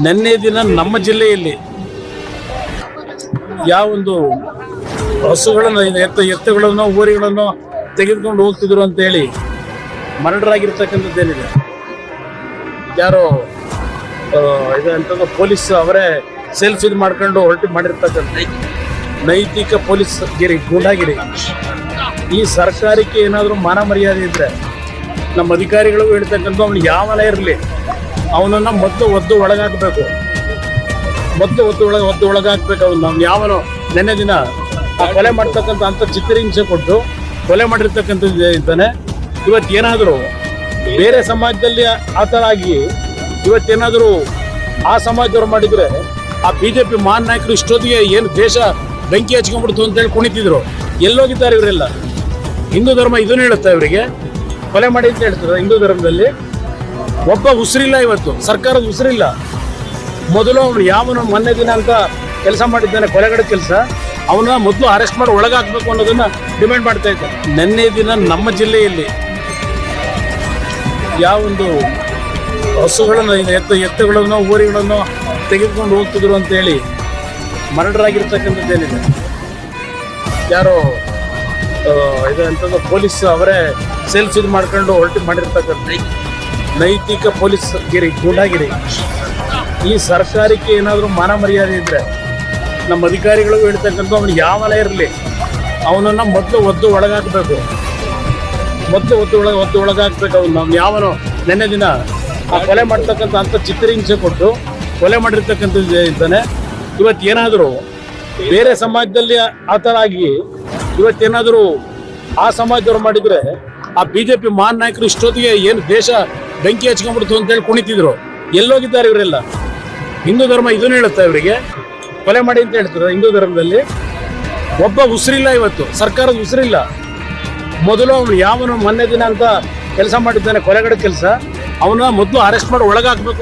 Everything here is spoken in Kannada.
ನಿನ್ನೆ ದಿನ ನಮ್ಮ ಜಿಲ್ಲೆಯಲ್ಲಿ ಯಾವೊಂದು ಹಸುಗಳನ್ನು, ಎತ್ತ, ಎತ್ತುಗಳನ್ನು ಊರಿಗಳನ್ನು ತೆಗೆದುಕೊಂಡು ಹೋಗ್ತಿದ್ರು ಅಂತೇಳಿ ಮರಡರಾಗಿರ್ತಕ್ಕಂಥದ್ದೇನಿದೆ? ಯಾರೋ ಯಾರು ಇದು ಅಂತಂದ್ರೆ ಪೊಲೀಸ್ ಅವರೇ ಸೆಲ್ಫ್ ಇದು ಮಾಡ್ಕೊಂಡು ಹೊರಟು ಮಾಡಿರ್ತಕ್ಕಂಥ ನೈತಿಕ ಪೊಲೀಸ್ ಗಿರಿ, ಗೂಂಡಾಗಿರಿ. ಈ ಸರ್ಕಾರಕ್ಕೆ ಏನಾದರೂ ಮಾನ ಮರ್ಯಾದೆ ಇದ್ರೆ ನಮ್ಮ ಅಧಿಕಾರಿಗಳು ಹೇಳ್ತಕ್ಕಂಥ ಅವ್ನು ಯಾವನೇ ಇರಲಿ. ಅವನನ್ನ ಮದ್ದು ಒದ್ದು ಒಳಗಾಕ್ಬೇಕು. ಮದ್ದು ಒದ್ದು ಒಳಗೆ ಒದ್ದು ಒಳಗಾಕ್ಬೇಕು ಅವ್ನು. ಅವ್ನು ಯಾವನು ನೆನ್ನೆ ದಿನ ಆ ಕೊಲೆ ಮಾಡ್ತಕ್ಕಂಥ ಅಂತ ಚಿತ್ರಹಿಂಸೆ ಕೊಟ್ಟು ಕೊಲೆ ಮಾಡಿರ್ತಕ್ಕಂಥದ್ದು ಇದ್ದಾನೆ ಇವತ್ತೇನಾದರೂ ಬೇರೆ ಸಮಾಜದಲ್ಲಿ ಆ ಥರ ಆಗಿ ಇವತ್ತೇನಾದರೂ ಆ ಸಮಾಜದವ್ರು ಮಾಡಿದರೆ ಆ ಬಿಜೆಪಿ ಮಾನ್ ನಾಯಕರು ಇಷ್ಟೊತ್ತಿಗೆ ಏನು ದೇಶ ಬೆಂಕಿ ಹಚ್ಕೊಂಡ್ಬಿಡ್ತು ಅಂತೇಳಿ ಕುಣಿತಿದ್ರು. ಎಲ್ಲೋಗಿದ್ದಾರೆ ಇವರೆಲ್ಲ. ಹಿಂದೂ ಧರ್ಮ ಇದನ್ನು ಹೇಳುತ್ತೆ ಇವರಿಗೆ? ಕೊಲೆ ಮಾಡಿ ಅಂತ ಹೇಳ್ತಾರೆ ಹಿಂದೂ ಧರ್ಮದಲ್ಲಿ. ಒಬ್ಬ ಉಸಿರಿಲ್ಲ ಇವತ್ತು. ಸರ್ಕಾರದ ಉಸಿರಿಲ್ಲ. ಮೊದಲು ಅವನು ಯಾವನು ಮೊನ್ನೆ ದಿನ ಅಂತ ಕೆಲಸ ಮಾಡಿದ್ದಾನೆ, ಕೊಲೆಗಡೆ ಕೆಲಸ. ಅವನ ಮೊದಲು ಅರೆಸ್ಟ್ ಮಾಡಿ ಒಳಗಾಕ್ಬೇಕು ಅನ್ನೋದನ್ನ ಡಿಮ್ಯಾಂಡ್ ಮಾಡ್ತಾ ಇದ್ದೆ. ನಿನ್ನೆ ದಿನ ನಮ್ಮ ಜಿಲ್ಲೆಯಲ್ಲಿ ಯಾವೊಂದು ಹಸುಗಳನ್ನು, ಎತ್ತ, ಎತ್ತುಗಳನ್ನು, ಊರಿಗಳನ್ನು ತೆಗೆದುಕೊಂಡು ಹೋಗ್ತಿದ್ರು ಅಂತೇಳಿ ಮರಡರಾಗಿರ್ತಕ್ಕಂಥದ್ದೇನಿದೆ ಯಾರೋ ಇದು ಅಂತಂದ್ರೆ ಪೊಲೀಸ್ ಅವರೇ ಸೇಲ್ಸ್ ಇದು ಮಾಡ್ಕೊಂಡು ಹೊರಟು ಮಾಡಿರ್ತಕ್ಕಂಥ ನೈತಿಕ ಪೊಲೀಸ್ ಗಿರಿ, ಗೂಂಡಾಗಿರಿ. ಈ ಸರ್ಕಾರಕ್ಕೆ ಏನಾದರೂ ಮಾನ ಮರ್ಯಾದೆ ಇದ್ರೆ ನಮ್ಮ ಅಧಿಕಾರಿಗಳು ಹೇಳ್ತಕ್ಕಂಥ ಅವನು ಯಾವನ ಇರಲಿ. ಅವನನ್ನು ಮೊದಲು ಒದ್ದು ಒಳಗಾಕಬೇಕು. ಮೊದಲು ಒದ್ದು ಒಳಗೆ, ಒದ್ದು ಒಳಗಾಕ್ಬೇಕು ಅವನು. ನಮ್ಮ ಯಾವನು ನೆನ್ನೆ ದಿನ ಆ ಕೊಲೆ ಮಾಡ್ತಕ್ಕಂಥ ಅಂತ ಚಿತ್ರಹಿಂಸೆ ಕೊಟ್ಟು ಕೊಲೆ ಮಾಡಿರ್ತಕ್ಕಂಥದ್ದು ಇದ್ದಾನೆ. ಇವತ್ತೇನಾದರೂ ಬೇರೆ ಸಮಾಜದಲ್ಲಿ ಆ ಥರ ಆಗಿ ಇವತ್ತೇನಾದರೂ ಆ ಸಮಾಜದವ್ರು ಮಾಡಿದ್ರೆ ಆ ಬಿಜೆಪಿ ಮಾನ್ ನಾಯಕರು ಇಷ್ಟೊತ್ತಿಗೆ ಏನು ದೇಶ ಬೆಂಕಿ ಹಚ್ಕೊಂಡ್ಬಿಡ್ತು ಅಂತೇಳಿ ಕುಣಿತಿದ್ರು. ಎಲ್ಲೋಗಿದ್ದಾರೆ ಇವರೆಲ್ಲ. ಹಿಂದೂ ಧರ್ಮ ಇದನ್ನು ಹೇಳುತ್ತೆ ಇವರಿಗೆ? ಕೊಲೆ ಮಾಡಿ ಅಂತ ಹೇಳ್ತಾರೆ ಹಿಂದೂ ಧರ್ಮದಲ್ಲಿ? ಒಬ್ಬ ಉಸಿರಿಲ್ಲ ಇವತ್ತು, ಸರ್ಕಾರದ ಉಸಿರಿಲ್ಲ. ಮೊದಲು ಅವನು ಯಾವನು ಮೊನ್ನೆ ದಿನ ಅಂತ ಕೆಲಸ ಮಾಡಿದ್ದಾನೆ, ಕೊಲೆಗಡೆ ಕೆಲಸ. ಅವನ ಮೊದಲು ಅರೆಸ್ಟ್ ಮಾಡಿ ಒಳಗಾಕ್ಬೇಕು.